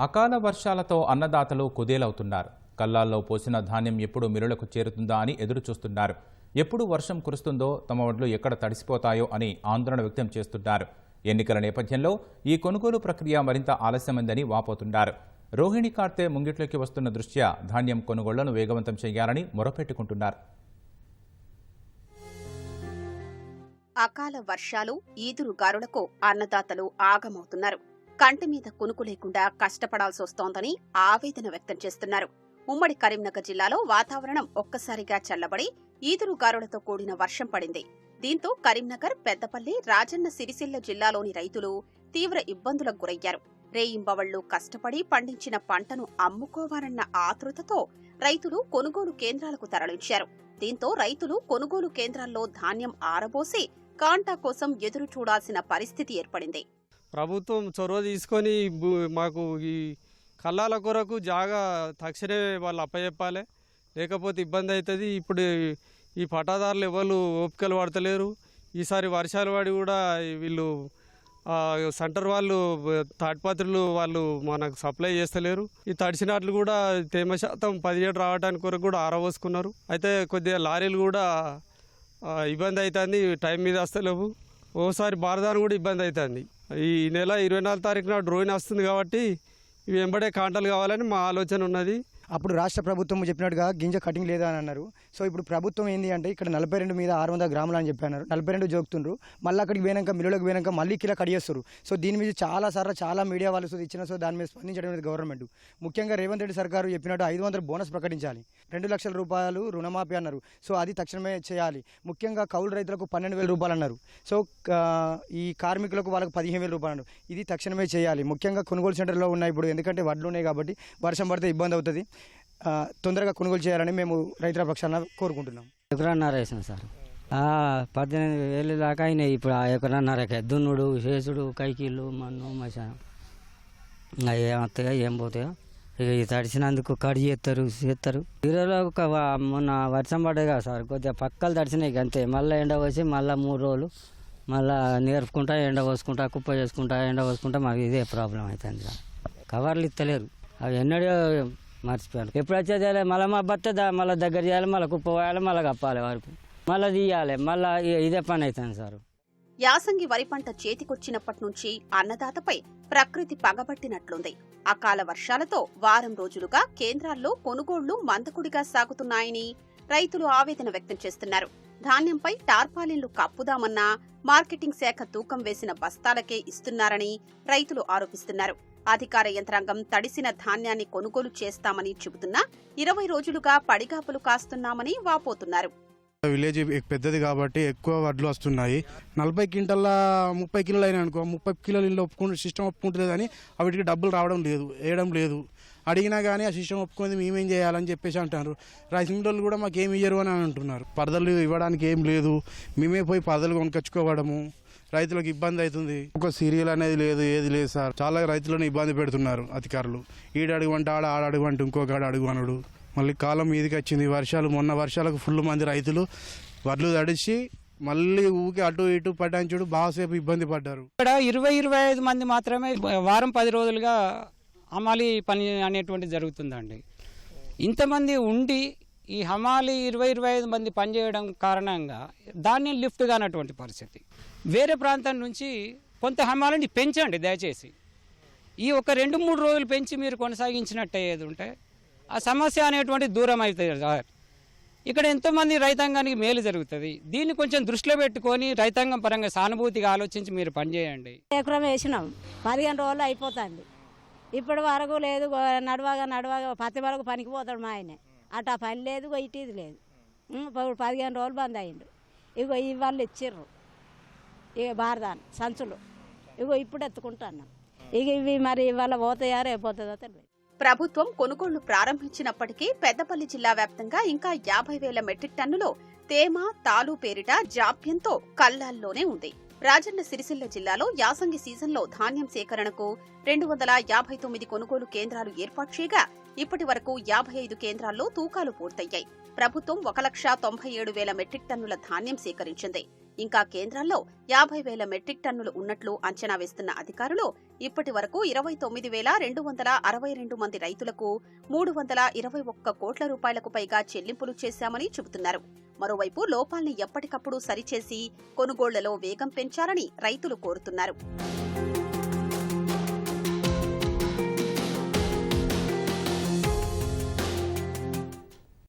అకాల వర్షాలతో అన్నదాతలు కుదేలవుతున్నారు. కల్లాల్లో పోసిన ధాన్యం ఎప్పుడు మిల్లులకు చేరుతుందా అని ఎదురు చూస్తున్నారు ఎప్పుడు వర్షం కురుస్తుందో తమ వడ్లు ఎక్కడ తడిసిపోతాయో అని ఆందోళన వ్యక్తం చేస్తున్నారు. ఎన్నికల నేపథ్యంలో ఈ కొనుగోలు ప్రక్రియ మరింత ఆలస్యమైందని వాపోతున్నారు. రోహిణి కార్తె ముంగిట్లోకి వస్తున్న దృష్ట్యా ధాన్యం కొనుగోళ్ళను వేగవంతం చేయాలని మొరపెట్టుకుంటున్నారు. అకాల వర్షాలు ఈదురుగారులకు అన్నదాతలు ఆగమవుతున్నారు. కంటి మీద కునుకు లేకుండా కష్టపడాల్సి వస్తోందని ఆవేదన వ్యక్తం చేస్తున్నారు. ఉమ్మడి కరీంనగర్ జిల్లాలో వాతావరణం ఒక్కసారిగా చల్లబడి ఈదురు గారులతో కూడిన వర్షం పడింది. దీంతో కరీంనగర్ పెద్దపల్లి రాజన్న సిరిసిల్ల జిల్లాలోని రైతులు తీవ్ర ఇబ్బందులకు గురయ్యారు. రేయింబవళ్ళు కష్టపడి పండించిన పంటను అమ్ముకోవాలన్న ఆతృతతో రైతులు కొనుగోలు కేంద్రాలకు తరలించారు. దీంతో రైతులు కొనుగోలు కేంద్రాల్లో ధాన్యం ఆరబోసి కాంటా కోసం ఎదురు చూడాల్సిన పరిస్థితి ఏర్పడింది. ప్రభుత్వం చొరవ తీసుకొని మాకు ఈ కళ్ళాల కొరకు జాగా తక్షణమే వాళ్ళు అప్పచెప్పాలి లేకపోతే ఇబ్బంది అవుతుంది ఇప్పుడు ఈ పటాదారులు ఎవరు ఓపికలు పడతలేరు. ఈసారి వర్షాలు పడి కూడా వీళ్ళు సెంటర్ వాళ్ళు తాటిపత్రులు వాళ్ళు మనకు సప్లై చేస్తలేరు. ఈ తడిసినట్లు కూడా తేమ శాతం పదిహేడు రావడానికి కొరకు కూడా ఆరబోసుకున్నారు. అయితే కొద్దిగా లారీలు కూడా ఇబ్బంది అవుతుంది టైం మీద వస్తలేవు. ఓసారి బారదాని కూడా ఇబ్బంది అవుతుంది. ఈ నెల ఇరవై నాలుగు తారీఖు నాడు వస్తుంది కాబట్టి ఇవి వెంబడే కాంటలు కావాలని మా ఆలోచన ఉన్నది. అప్పుడు రాష్ట్ర ప్రభుత్వం చెప్పినట్టుగా గింజ కటింగ్ లేదా అని అన్నారు. సో ఇప్పుడు ప్రభుత్వం ఏంది అంటే ఇక్కడ నలభై రెండు మీద ఆరు వందల గ్రాములు అని చెప్పి నలభై రెండు జోగుతుండ్రు మళ్ళీ అక్కడికి పోయినాక మిల్లులకు పోయినాక మళ్ళీ కిలా కడిగేస్తారు సో దీని మీద చాలా సార్లు చాలా మీడియా వాళ్ళు సో ఇచ్చిన సో దాని మీద స్పందించడం అనేది గవర్నమెంట్. ముఖ్యంగా రేవంత్ రెడ్డి సర్కారు చెప్పినట్టు ఐదు వందల బోనస్ ప్రకటించాలి. రెండు లక్షల రూపాయలు రుణమాఫీ అన్నారు. సో అది తక్షణమే చేయాలి. ముఖ్యంగా కౌలు రైతులకు పన్నెండు వేల రూపాయలు అన్నారు. సో ఈ కార్మికులకు వాళ్ళకు పదిహేను వేల రూపాయలు అన్నారు. ఇది తక్షణమే చేయాలి. ముఖ్యంగా కొనుగోలు సెంటర్లో ఉన్నాయి ఇప్పుడు. ఎందుకంటే వడ్లు ఉన్నాయి కాబట్టి వర్షం పడితే ఇబ్బంది అవుతుంది. తొందరగా కొనుగోలు చేయాలని మేము రైతుల పక్షాన కోరుకుంటున్నాం. ఎకరన్నర వేసాం సార్. పద్దెనిమిది వేలు దాకా అయినాయి ఇప్పుడు ఆ ఎకరన్నరకే. దున్నుడు చేసుడు కైకిళ్ళు మన్ను మశానం. ఇంకా ఏమవుతాయో ఏం పోతాయో. ఇక తడిసినందుకు కడి చేస్తారు చేస్తారు ఈరోజు ఒక మొన్న వర్షం పడ్డాయి కదా సార్. కొద్దిగా పక్కలు తడిసినాయి అంతే. మళ్ళీ ఎండ పోసి మళ్ళీ మూడు రోజులు మళ్ళీ నేర్పుకుంటా ఎండ పోసుకుంటా కుప్ప చేసుకుంటా ఎండ పోసుకుంటా మాకు ఇదే ప్రాబ్లం అవుతుంది సార్. కవర్లు ఇస్తలేరు అవి ఎన్నడో మర్చిపోయాను ఎప్పుడు వచ్చేది మళ్ళీ మా భర్త మళ్ళీ దగ్గర చేయాలి మళ్ళీ కుప్ప పోయాలి మళ్ళీ కప్పాలి వరకు. మళ్ళీ తీయాలి మళ్ళీ ఇదే పని అవుతుంది సార్. యాసంగి వరి పంట చేతికొచ్చినప్పటి నుంచి అన్నదాతపై ప్రకృతి పగబట్టినట్లుంది. అకాల వర్షాలతో వారం రోజులుగా కేంద్రాల్లో కొనుగోళ్ళు మందకుడిగా సాగుతున్నాయని రైతులు ఆవేదన వ్యక్తం చేస్తున్నారు. ధాన్యంపై టార్పాలిన్లు కప్పుదామన్నా మార్కెటింగ్ శాఖ తూకం వేసిన బస్తాలకే ఇస్తున్నారని రైతులు ఆరోపిస్తున్నారు. అధికార యంత్రాంగం తడిసిన ధాన్యాన్ని కొనుగోలు చేస్తామని చెబుతున్నా ఇరవై రోజులుగా పడిగాపులు కాస్తున్నామని వాపోతున్నారు. విలేజ్ పెద్దది కాబట్టి ఎక్కువ వడ్లు వస్తున్నాయి. నలభై క్వింటల్ ముప్పై కిలోలు అయినా అనుకో ముప్పై కిలోలు ఇల్లు ఒప్పుకుంటే సిస్టమ్ ఒప్పుకుంటుంది కానీ వాటికి డబ్బులు రావడం లేదు వేయడం లేదు. అడిగినా కానీ ఆ సిస్టమ్ ఒప్పుకుంది మేమేం చేయాలని చెప్పేసి అంటారు రైస్ మిల్లు కూడా మాకు ఏమి ఇయ్యరు అని అంటున్నారు. పరదలు ఇవ్వడానికి ఏం లేదు. మేమే పోయి పరదలు కొనుకొచ్చుకోవడము. రైతులకు ఇబ్బంది అవుతుంది. ఒక సీరియల్ అనేది లేదు ఏది లేదు సార్. చాలా రైతులను ఇబ్బంది పెడుతున్నారు అధికారులు. ఈడ అడుగుమంటే ఆడ ఆడ అడుగుమంటే ఇంకొక ఆడ అడుగు అనుడు. మళ్ళీ కాలం మీదకి వచ్చింది. వర్షాలు మొన్న వర్షాలకు ఫుల్ మంది రైతులు వడ్లు తడిచి మళ్ళీ ఊకి అటు ఇటు పటాయించుడు. బాగాసేపు ఇబ్బంది పడ్డారు. ఇక్కడ ఇరవై ఇరవై ఐదు మంది మాత్రమే వారం పది రోజులుగా హమాలి పని అనేటువంటి జరుగుతుందండి. ఇంతమంది ఉండి ఈ హమాలి ఇరవై ఇరవై ఐదు మంది పనిచేయడం కారణంగా దాన్ని లిఫ్ట్ కానటువంటి పరిస్థితి. వేరే ప్రాంతం నుంచి కొంత హమాలిని పెంచండి దయచేసి. ఈ ఒక రెండు మూడు రోజులు పెంచి మీరు కొనసాగించినట్టు ఏది ఉంటే ఆ సమస్య అనేటువంటి దూరం అవుతుంది సార్. ఇక్కడ ఎంతోమంది రైతాంగానికి మేలు జరుగుతుంది. దీన్ని కొంచెం దృష్టిలో పెట్టుకొని రైతాంగం పరంగా సానుభూతిగా ఆలోచించి మీరు పనిచేయండి. ఎకరం వేసినాం. పదిహేను రోజులు అయిపోతుంది. ఇప్పటి వరకు లేదు నడవగా నడవగా పత్తి వరకు పనికి పోతాడు మా ఆయనే. అటు ఆ పని లేదు గో ఇటు ఇది లేదు. ఉం, ఇప్పుడు పదిహేను రోజులు బంద్ అయ్యిండు ఇగో ఇవాళ్ళు ఇచ్చిర్రు. ఇక బారదాన్ సంచులు. ఇగో ఇప్పుడు ఎత్తుకుంటున్నాం. ఇక ఇవి మరి ఇవాళ పోతాయా రేపోతుందో తెలియదు. ప్రభుత్వం కొనుగోళ్ళు ప్రారంభించినప్పటికీ పెద్దపల్లి జిల్లా వ్యాప్తంగా ఇంకా యాభై వేల మెట్రిక్ టన్నులు తేమ తాలు పేరిట జాప్యంతో కల్లాల్లోనే ఉంది. రాజన్న సిరిసిల్ల జిల్లాలో యాసంగి సీజన్లో ధాన్యం సేకరణకు రెండు వందల యాభై తొమ్మిది కొనుగోలు కేంద్రాలు ఏర్పాటు చేయగా ఇప్పటి వరకు యాభై ఐదు కేంద్రాల్లో తూకాలు పూర్తయ్యాయి. ప్రభుత్వం ఒక లక్ష తొంభై ఏడు వేల మెట్రిక్ టన్నుల ధాన్యం సేకరించింది. ఇంకా కేంద్రాల్లో యాభై వేల మెట్రిక్ టన్నులు ఉన్నట్లు అంచనా వేస్తున్న అధికారులు ఇప్పటి వరకు ఇరవై తొమ్మిది వేల రెండు వందల అరవై రెండు మంది రైతులకు మూడు వందల ఇరవై ఒక్క కోట్ల రూపాయలకు పైగా చెల్లింపులు చేశామని చెబుతున్నారు. మరోవైపు లోపాల్ని ఎప్పటికప్పుడు సరిచేసి కొనుగోళ్ళలో వేగం పెంచాలని రైతులు కోరుతున్నారు.